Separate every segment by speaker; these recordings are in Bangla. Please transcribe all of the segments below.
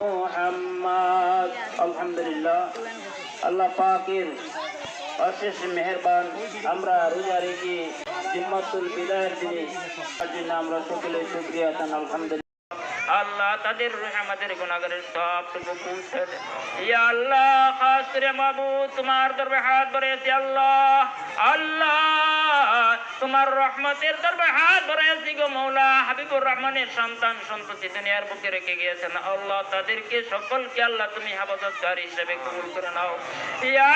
Speaker 1: মোহাম্মদ, আলহামদুলিল্লাহ। আল্লাহ পাকের অশেষ মেহেরবান, আমরা রোজা রেখে জিম্মাতুল বিদায়ের দিনে তার জন্য আমরা সকলে আলহামদুলিল্লাহ। আল্লাহ তাদের আমাদের গুনাহগারের সবটুকু পৌঁছে আল্লাহ করে মাবুদ, তোমার দরবারে হাত বাড়িয়েছি আল্লাহ। আল্লাহ। তোমার রহমতের দরবারে হাত বাড়িয়েছি গো মৌলা। হাবিবুর রহমানের সন্তান, সন্ততি দুনিয়ার বুকে রেখে গিয়েছেন। আল্লাহ তাদেরকে সকলকে আল্লাহ তুমি হেফাজতকারী হিসেবে কবুল করে নাও।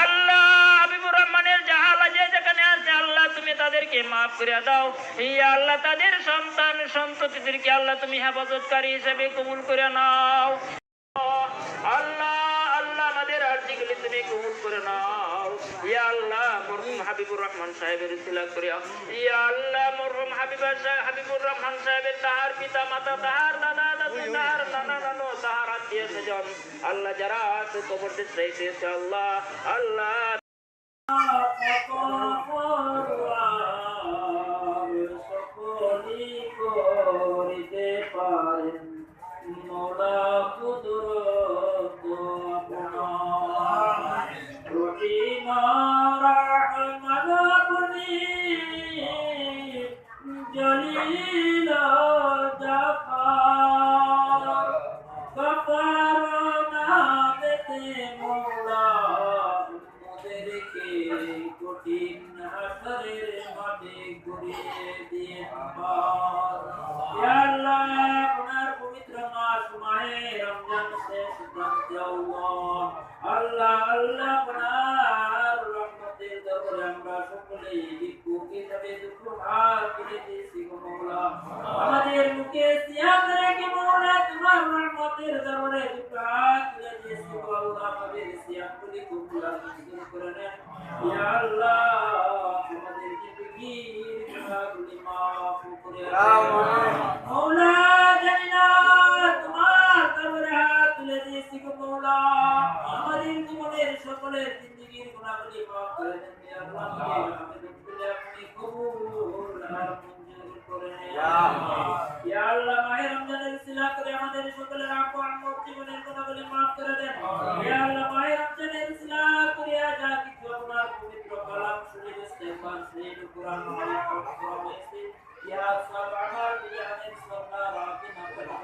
Speaker 1: আল্লাহ, হাবিবুর রহমানের জাহালা যে যেখানে আছে, আল্লাহ তুমি তাদেরকে মাফ করে দাও। ইয়া আল্লাহ, তাদের সন্তান সন্ততিদেরকে আল্লাহ তুমি হেফাজতকারী হিসেবে কবুল করে নাও। আল্লাহ আল্লাহ আমাদের আর্জিগুলি তুমি কবুল করে নাও। ইয়া আল্লাহ মরহুম হাবিবুর রহমান সাহেবের ইতিলাক করিয়া। ইয়া আল্লাহ মরহুম হাবিবা হাবিবুর রহমান সাহেবের তাহার পিতা মাতা তাহার দাদা দাদু তাহার নানা নানু তাহার আত্মীয় স্বজন। আল্লাহ যারা আছে কবর আল্লাহ। আল্লাহ। করিতে পারেন। মোলা কুদরত কঠিন হাসরের মাঠে ঘুরিয়ে দিয়ে আমরা সকলেই রহমতের দরবারে দুঃখ হাত তুলে দিয়েছি। করে নেন। ইয়া আল্লাহ আমাদেরকে বিগির গুনাহগুলি মাফ করে সকলের জিন্দগির গুনাহগুলি মাফ করে দেন ইয়া আল্লাহ। আপনি কবুল আর মঞ্জুর করে নেন ইয়া আল্লাহ মাহে রমজানের সিলা করে আমাদের সকলের আপন আম্মুর জীবনের গুনাহগুলি মাফ করে দেন। ইয়া আল্লাহ মাহে রমজানের সিলা করে যা কিছু আপনার পবিত্র কালাম শুনে ইস্তেগফার শুনে কুরআন মালিক করা হয়েছে। ইয়া সাবাহাত ইয়া নিসবানা রাকিনা করে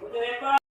Speaker 1: করে